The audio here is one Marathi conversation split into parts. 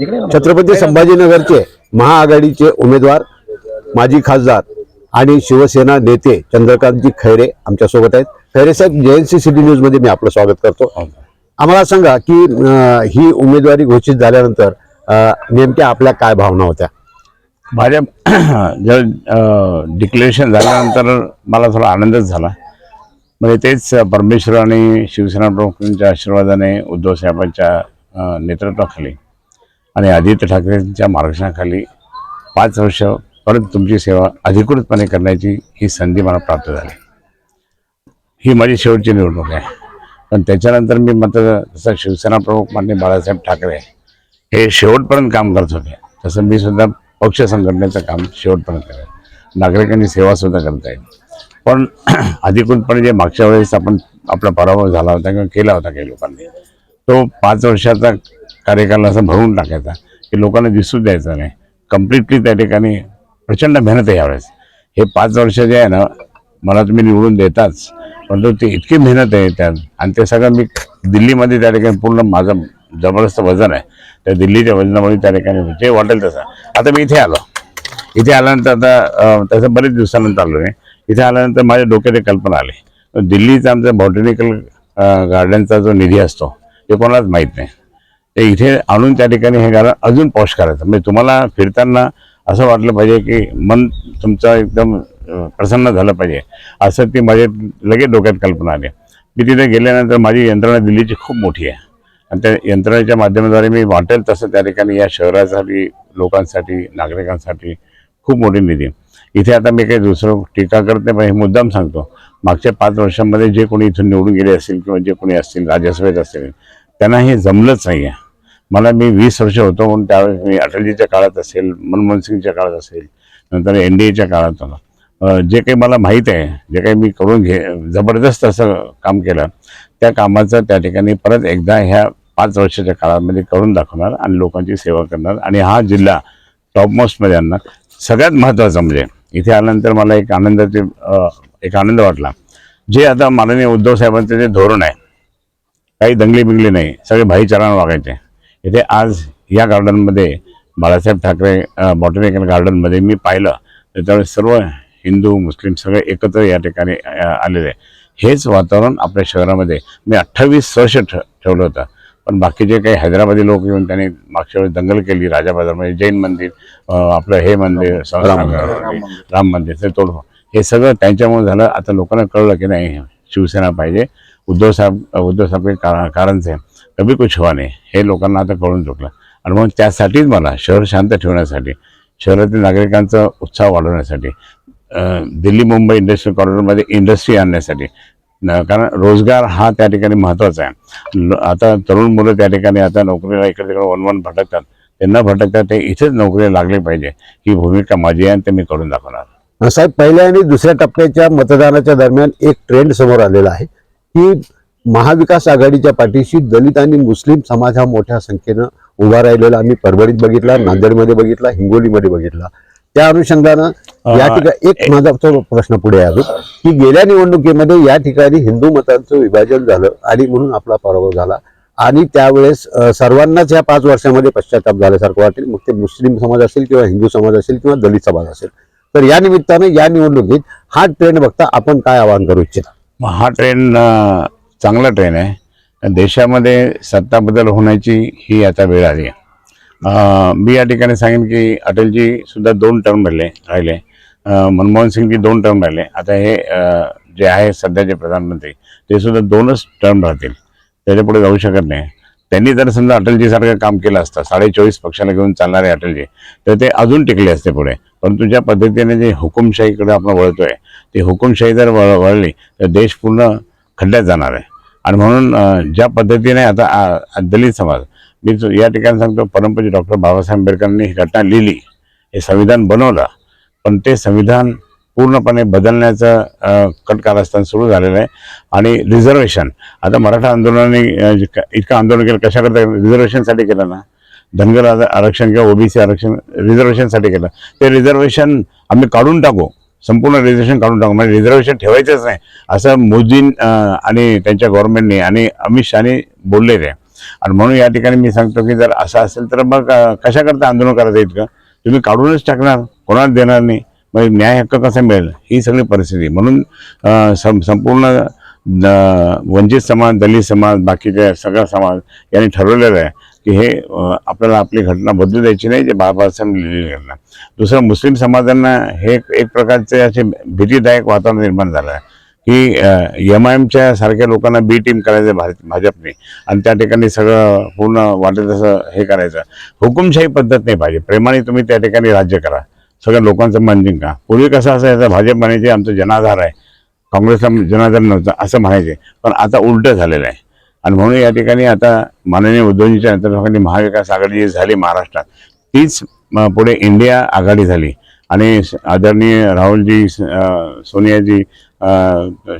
छत्रपती संभाजीनगरचे महाआघाडीचे उमेदवार माजी खासदार आणि शिवसेना नेते चंद्रकांतजी खैरे आमच्यासोबत आहेत. खैरे साहेब जेएनसी सिटी न्यूजमध्ये मी आपलं स्वागत करतो. आम्हाला सांगा की ही उमेदवारी घोषित झाल्यानंतर नेमक्या आपल्या काय भावना होत्या? भाजप जर डिक्लेरेशन झाल्यानंतर मला थोडा आनंदच झाला. म्हणजे तेच परमेश्वर आणि शिवसेना प्रमुखांच्या आशीर्वादाने उद्धव साहेबांच्या नेतृत्वाखाली आणि आदित्य ठाकरेंच्या मार्गदर्शनाखाली पाच वर्ष परत तुमची सेवा अधिकृतपणे करण्याची ही संधी मला प्राप्त झाली. ही माझी शेवटची निवडणूक आहे. पण त्याच्यानंतर मी मात्र जसं शिवसेना प्रमुख मान्य बाळासाहेब ठाकरे हे शेवटपर्यंत काम करत होते तसं मी सुद्धा पक्ष संघटनेचं काम शेवटपर्यंत करेन. नागरिकांची सेवासुद्धा करता येईल. पण अधिकृतपणे जे मागच्या वेळेस आपण आपला पराभव झाला होता किंवा केला होता काही लोकांनी तो पाच वर्षाचा कार्यकाल असा भरून टाकायचा की लोकांना दिसू द्यायचा नाही. कम्प्लिटली त्या ठिकाणी प्रचंड मेहनत आहे यावेळेस. हे पाच वर्ष जे आहे ना मला तुम्ही निवडून देताच परंतु ते इतकी मेहनत आहे त्यात आणि ते सगळं मी दिल्लीमध्ये त्या ठिकाणी पूर्ण माझं जबरदस्त वजन आहे. त्या दिल्लीच्या वजनामुळे त्या ठिकाणी जे वाटेल तसं. आता मी इथे आलो. इथे आल्यानंतर आता तसं बरेच दिवसानंतर आलो मी इथे आल्यानंतर माझ्या डोक्यात एक कल्पना आली. दिल्लीचा आमचा बॉटनिकल गार्डनचा जो निधी असतो ते कोणालाच माहीत नाही. ते इथे आणून त्या ठिकाणी हे गाणं अजून पॉश करायचं. म्हणजे तुम्हाला फिरताना असं वाटलं पाहिजे की मन तुमचं एकदम प्रसन्न झालं पाहिजे. असं ती माझ्या लगेच डोक्यात कल्पना आली. मी तिथे गेल्यानंतर माझी यंत्रणा दिल्लीची खूप मोठी आहे. आणि त्या यंत्रणेच्या माध्यमाद्वारे मी वाटेल तसं त्या ठिकाणी या शहरासाठी लोकांसाठी नागरिकांसाठी खूप मोठी निधी. इथे आता मी काही दुसरं टीका करत नाही पण हे मुद्दाम सांगतो. मागच्या पाच वर्षांमध्ये जे कोणी इथून निवडून गेले असतील किंवा जे कोणी असतील राज्यसभेत असतील त्यांना हे जमलंच नाही आहे मला मी वीस वर्ष होतो म्हणून त्यावेळेस मी अटलजीच्या काळात असेल मनमोहन सिंगच्या काळात असेल नंतर एन डी एच्या काळात होतो. जे काही मला माहीत आहे जे काही मी करून घे जबरदस्त असं काम केलं त्या कामाचं त्या ठिकाणी परत एकदा ह्या पाच वर्षाच्या काळामध्ये करून दाखवणार आणि लोकांची सेवा करणार. आणि हा जिल्हा टॉपमोस्टमध्ये आणणार. सगळ्यात महत्त्वाचं म्हणजे इथे आल्यानंतर मला एक आनंदाचे एक आनंद वाटला. जे आता माननीय उद्धव साहेबांचं जे धोरण आहे काही दंगली बिंगली नाही सगळे भाईचारानं वागायचे. इथे आज या गार्डनमध्ये बाळासाहेब ठाकरे बॉटॅनिकल गार्डनमध्ये मी पाहिलं त्यावेळेस सर्व हिंदू मुस्लिम सगळे एकत्र या ठिकाणी आलेले. हेच वातावरण आपल्या शहरामध्ये. मी अठ्ठावीस वर्ष ठ ठेवलं होतं. पण बाकीचे काही हैदराबादी लोक येऊन त्यांनी मागच्या वेळेस दंगल केली राजा बाजारमध्ये जैन मंदिर आपलं हे मंदिर राम राम मंदिर. ते तोड हे सगळं त्यांच्यामुळे झालं. आता लोकांना कळलं की नाही शिवसेना पाहिजे. उद्धव साहेब उद्धव साहेब के कारण कारण से. कभी कुछ हुआ नाही. हे लोकांना आता कळून चुकलं. आणि म्हणून त्यासाठीच मला शहर शांत ठेवण्यासाठी शहरातील नागरिकांचा उत्साह वाढवण्यासाठी दिल्ली मुंबई इंडस्ट्रियल कॉरिडॉरमध्ये इंडस्ट्री आणण्यासाठी कारण रोजगार हा त्या ठिकाणी महत्त्वाचा आहे. आता तरुण मुलं त्या ठिकाणी आता नोकरीला इकडे तिकडे वन वन भटकतात. ते न भटकता ते इथेच नोकरीला लागले पाहिजे. ही भूमिका माझी आहे आणि ते मी करून दाखवणार. साहेब पहिल्या आणि दुसऱ्या टप्प्याच्या मतदानाच्या दरम्यान एक ट्रेंड समोर आलेला आहे की महाविकास आघाडीच्या पाठीशी दलित आणि मुस्लिम समाज हा मोठ्या संख्येनं उभा राहिलेला. आम्ही परभणीत बघितला नांदेडमध्ये बघितला हिंगोलीमध्ये बघितला. त्या अनुषंगानं या ठिकाणी एक माझा तो प्रश्न पुढे आहे अजून की गेल्या निवडणुकीमध्ये या ठिकाणी हिंदू मतांचं विभाजन झालं आणि म्हणून आपला पराभव झाला. आणि त्यावेळेस सर्वांनाच या पाच वर्षामध्ये पश्चाताप झाल्यासारखं वाटेल. मग ते मुस्लिम समाज असेल किंवा हिंदू समाज असेल किंवा दलित समाज असेल. तर या निमित्तानं या निवडणुकीत हा ट्रेंड बघता आपण काय आवाहन करू इच्छिता? हा ट्रेन अ, चांगला ट्रेन आहे. देशामध्ये सत्ता बदल होण्याची ही आता वेळ आली आहे. मी या ठिकाणी सांगेन की अटलजी सुद्धा दोन टर्म राहिले राहिले. मनमोहन सिंगजी दोन टर्म राहिले. आता हे जे आहे सध्याचे प्रधानमंत्री ते सुद्धा दोनच टर्म राहतील. त्याच्यापुढे जाऊ शकत नाही. त्यांनी जर समजा अटलजीसारखं काम केलं असतं. साडे चोवीस पक्षाला घेऊन चालणारे अटलजी तर ते अजून टिकले असते पुढे. परंतु ज्या पद्धतीने जे हुकुमशाहीकडे आपण वळतोय ती हुकुमशाही जर वळ वळली तर देश पूर्ण खड्ड्यात जाणार आहे. आणि म्हणून ज्या पद्धतीने आता आ, दलित समाज मी या ठिकाणी सांगतो परमपूज्य डॉक्टर बाबासाहेब आंबेडकरांनी ही घटना लिहिली हे संविधान बनवलं पण ते संविधान पूर्णपणे बदलण्याचं कट कारस्थान सुरू झालेलं आहे. आणि रिझर्वेशन आता मराठा आंदोलनाने इतकं आंदोलन केलं कशाकरता रिझर्वेशनसाठी केलं ना? धनगर आरक्षण किंवा ओबीसी आरक्षण रिझर्वेशनसाठी केलं. ते रिझर्वेशन आम्ही काढून टाकू संपूर्ण रिझर्वेशन काढून टाकू. म्हणजे रिझर्वेशन ठेवायचंच नाही. असं मोदीं आणि त्यांच्या गव्हर्नमेंटने आणि अमित शहाने बोलले ते. आणि म्हणून या ठिकाणी मी सांगतो की जर असं असेल तर मग कशाकरता आंदोलन करायचं इतकं? तुम्ही काढूनच टाकणार. कोणाला देणार नाही? मग न्याय हक्क कसा मिळेल? ही सगळी परिस्थिती. म्हणून सं संपूर्ण वंचित समाज दलित समाज बाकीचे सगळा समाज यांनी ठरवलेला आहे. की हे आपल्याला आपली घटना बदलू द्यायची नाही जे बाबासाहेब लिहिलेली घटना. दुसरं मुस्लिम समाजांना हे एक एक प्रकारचे असे भीतीदायक वातावरण निर्माण झालं आहे की एम आय एमच्या सारख्या लोकांना बी टीम करायचं भारत भाजपने. आणि त्या ठिकाणी सगळं पूर्ण वाटेल तसं हे करायचं. हुकुमशाही पद्धत नाही पाहिजे. प्रेमाने तुम्ही त्या ठिकाणी राज्य करा. सगळ्या लोकांचं मन जिंका. पूर्वी कसं असायचं भाजप म्हणायचे आमचं जनाधार आहे. काँग्रेसला जनाधार नव्हतं असं म्हणायचे. पण आता उलटं झालेलं आहे. आणि म्हणून या ठिकाणी आता माननीय उद्धवजीच्या नेतृत्वाखाली महाविकास आघाडी जी झाली महाराष्ट्रात तीच पुढे इंडिया आघाडी झाली. आणि आदरणीय राहुलजी सोनियाजी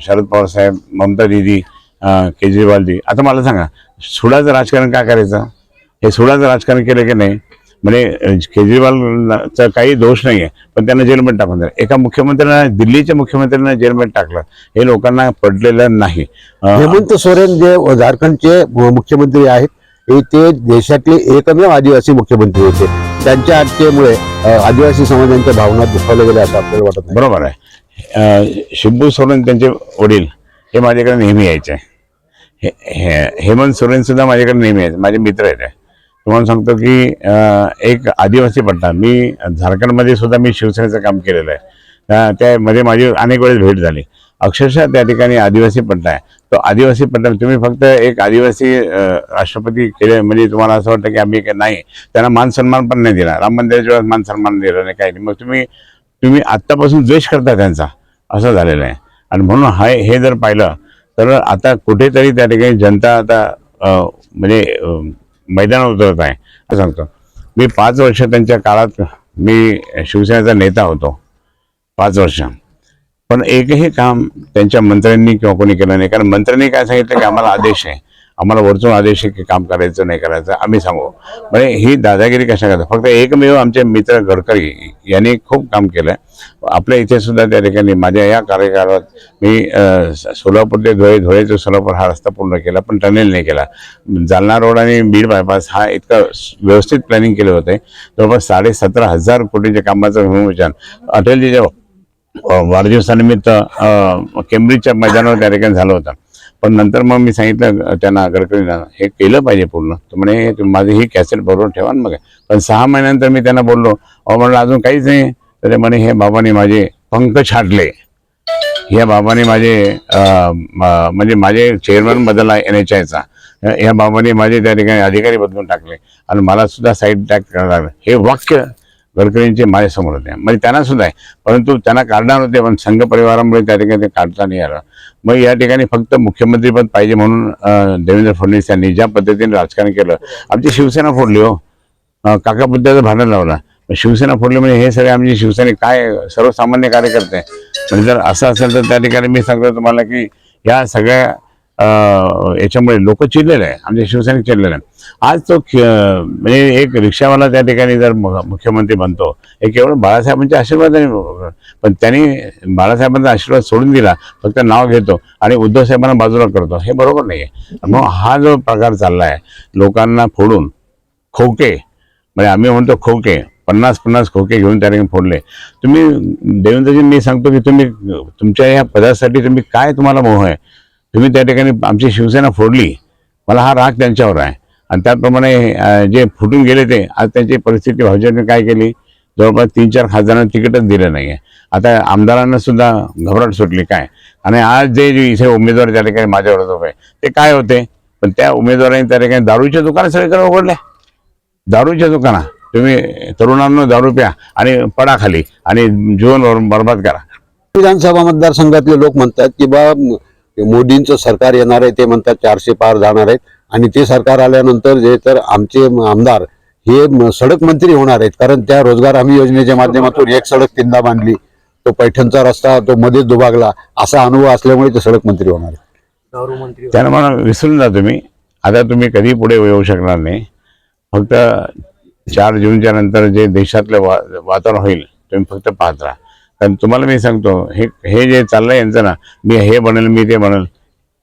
शरद पवार साहेब ममता दिदी केजरीवालजी आता मला सांगा सुडाचं राजकारण का करायचं? हे सुडाचं राजकारण केलं की नाही? म्हणजे केजरीवालचा काही दोष नाही आहे पण त्यांना जेलमध्ये टाकून दिलं एका मुख्यमंत्र्यांना दिल्लीच्या मुख्यमंत्र्यांना जेलमध्ये टाकलं हे लोकांना पडलेलं नाही. हेमंत सोरेन जे झारखंडचे मुख्यमंत्री आहेत हे ते देशातले एकमेव आदिवासी मुख्यमंत्री होते. त्यांच्या हत्येमुळे अ, आदिवासी समाजांच्या भावना दुखावल्या गेल्या असं आपल्याला वाटत बरोबर आहे. शिबू सोरेन त्यांचे वडील हे माझ्याकडे नेहमी यायचे. हे हेमंत सोरेन सुद्धा माझ्याकडे नेहमी यायचे. माझे मित्र आहेत. तुम्हाला सांगतो की एक आदिवासी पट्टा. मी झारखंडमध्ये सुद्धा मी शिवसेनेचं काम केलेलं आहे. त्यामध्ये माझी अनेक वेळेस भेट झाली. अक्षरशः त्या ठिकाणी आदिवासी पट्टा आहे. तो आदिवासी पट्टा तुम्ही फक्त एक आदिवासी राष्ट्रपती केले म्हणजे तुम्हाला असं वाटतं की आम्ही नाही. त्यांना मान सन्मान पण नाही दिला राम मंदिराच्या वेळेस मान सन्मान दिला नाही काही नाही. मग तुम्ही तुम्ही आत्तापासून द्वेष करता त्यांचा. असं झालेलं आहे. आणि म्हणून हाय हे जर पाहिलं तर आता कुठेतरी त्या ठिकाणी जनता आता म्हणजे मैदान उतरत आहे. सांगतो. मी पाच वर्ष त्यांच्या काळात मी शिवसेनेचा नेता होतो. पाच वर्ष. पण एकही काम त्यांच्या मंत्र्यांनी किंवा कोणी केलं नाही. कारण मंत्र्यांनी काय सांगितलं की आम्हाला आदेश आहे. आम्हाला वरचून आदेश आहे की काम करायचं नाही करायचं आम्ही सांगू. म्हणजे ही दादागिरी कशा करतात फक्त एकमेव आमचे मित्र गडकरी यांनी खूप काम केलं. आपल्या इथे सुद्धा त्या ठिकाणी माझ्या या कार्यकाळात मी सोलापूर ते धुळे धुळे ते सोलापूर हा रस्ता पूर्ण केला पण टनेल नाही केला. जालना रोड आणि बीड बायपास हा इतका व्यवस्थित प्लॅनिंग केले होते. जवळपास साडे सतरा हजार कोटीच्या कामाचं भूमिपूजन. अटलजीच्या वाढदिवसानिमित्त केम्ब्रिजच्या मैदानावर त्या ठिकाणी झालं होतं. पण नंतर मग मी सांगितलं त्यांना गडकरींना हे केलं पाहिजे पूर्ण. तर म्हणे तुम्ही माझी ही कॅसेट बरोबर ठेवा ना मग. पण सहा महिन्यानंतर मी त्यांना बोललो अहो म्हणलं अजून काहीच नाही. तरी म्हणे हे बाबाने माझे पंख छाटले. या बाबाने माझे म्हणजे माझे चेअरमन बदलला एन एच आयचा या बाबाने माझे त्या ठिकाणी अधिकारी बदलून टाकले. आणि मला सुद्धा साईड टॅक करायला लागलं. हे वाक्य गडकरींचे माझ्यासमोर होते. म्हणजे त्यांना सुद्धा आहे. परंतु त्यांना काढणार होते पण संघ परिवारामुळे त्या ठिकाणी ते काढता नाही आलं. मग या ठिकाणी फक्त मुख्यमंत्रीपद पाहिजे म्हणून देवेंद्र फडणवीस यांनी ज्या पद्धतीने राजकारण केलं. आमची शिवसेना फोडली हो. अं, काका बुद्धाचं भांडण लावलं. शिवसेना फोडली म्हणजे हे सगळे आमचे शिवसैनिक काय सर्वसामान्य कार्यकर्ते म्हणजे जर असं असेल तर त्या ठिकाणी मी सांगतो तुम्हाला की या सगळ्या याच्यामुळे लोक चिडलेले आहे आमचे शिवसैनिक चिडलेले आहे आज तो म्हणजे एक रिक्षावाला त्या ठिकाणी जर मु- मुख्यमंत्री बनतो हे केवळ बाळासाहेबांच्या आशीर्वादाने पण त्यांनी बाळासाहेबांचा आशीर्वाद सोडून दिला फक्त नाव घेतो आणि उद्धव साहेबांना बाजूला करतो. हे बरोबर नाही आहे मग हा जो प्रकार चालला आहे लोकांना फोडून खोके म्हणजे आम्ही म्हणतो खोके पन्नास पन्नास खोके घेऊन त्या ठिकाणी फोडले. तुम्ही देवेंद्रजी मी सांगतो की तुम्ही तुमच्या या पदासाठी तुम्ही काय तुम्हाला मोह आहे? तुम्ही त्या ठिकाणी आमची शिवसेना फोडली. मला हा राग त्यांच्यावर आहे. आणि त्याप्रमाणे जे फुटून गेले ते आज त्यांची परिस्थिती भाजपने काय केली? जवळपास तीन चार खासदारांना तिकीटच दिलं नाही आहे आता आमदारांना सुद्धा घबराट सुटली काय? आणि आज जे जे इथे उमेदवार त्या ठिकाणी माझ्यावर होते ते काय होते? पण त्या उमेदवारांनी त्या ठिकाणी दारूच्या दुकानं सगळीकडे उघडल्या दारूच्या दुकाना तुम्ही तरुणांना दारू प्या आणि पडा खाली आणि जीवन बर- बरबाद करा. विधानसभा मतदारसंघातले लोक म्हणतात की बा मोदींचं सरकार येणार आहे ते म्हणतात चारशे पार जाणार आहेत. आणि ते सरकार आल्यानंतर जे तर आमचे म- आमदार हे सडक मंत्री होणार आहेत. कारण त्या रोजगार हमी योजनेच्या माध्यमातून एक सडक तीनदा बांधली तो पैठणचा रस्ता तो मध्येच दुभागला असा अनुभव असल्यामुळे ते सडक मंत्री होणार आहेत. त्यानं मला विसरून जा तुम्ही. आता तुम्ही कधी पुढे येऊ शकणार नाही. फक्त चार जूनच्या नंतर जे देशातलं वा वातावरण होईल तुम्ही फक्त पाहत राहा. कारण तुम्हाला मी सांगतो हे हे जे चाललंय यांचं ना मी हे बनेल मी ते बनेल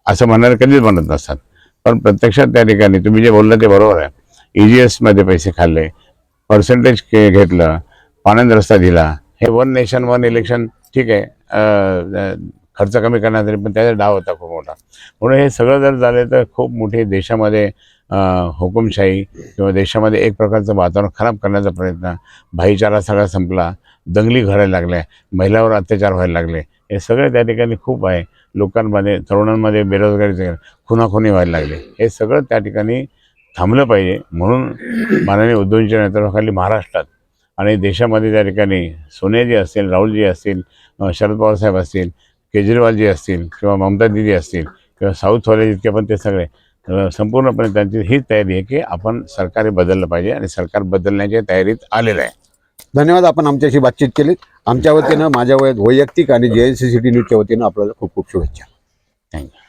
असं म्हणणारे कधीच बनत नसतात. पण प्रत्यक्षात त्या ठिकाणी तुम्ही जे बोललं ते बरोबर आहे. ई जी एसमध्ये पैसे खाल्ले पर्सेंटेज घेतलं पाण्यात रस्ता दिला हे वन नेशन वन इलेक्शन ठीक आहे खर्च कमी करण्यासाठी पण त्याचा डाव होता खूप मोठा. म्हणून हे सगळं जर झालं तर खूप मोठी देशामध्ये हुकुमशाही किंवा देशामध्ये एक प्रकारचं वातावरण खराब करण्याचा प्रयत्न भाईचारा सगळा संपला दंगली घडायला लागल्या महिलावर अत्याचार व्हायला लागले हे सगळं त्या ठिकाणी खूप आहे. लोकांमध्ये तरुणांमध्ये बेरोजगारी खुनाखुनी व्हायला लागले हे सगळं त्या ठिकाणी थांबलं पाहिजे. म्हणून माननीय उद्धवजींच्या नेतृत्वाखाली महाराष्ट्रात आणि देशामध्ये त्या ठिकाणी सोनियाजी असतील राहुलजी असतील शरद पवार साहेब असतील केजरीवालजी असतील किंवा ममता दिदी असतील किंवा साऊथवाले जितके पण ते सगळे संपूर्णपणे त्यांची हीच तयारी आहे की आपण सरकार हे बदललं पाहिजे आणि सरकार बदलण्याच्या तयारीत आलेलं आहे. धन्यवाद आपण आमच्याशी बातचीत केली. आमच्या वतीनं माझ्या वय- वैयक्तिक आणि जे एन सी सी टी न्यूजच्या वतीनं आपल्याला खूप खूप शुभेच्छा. थँक्यू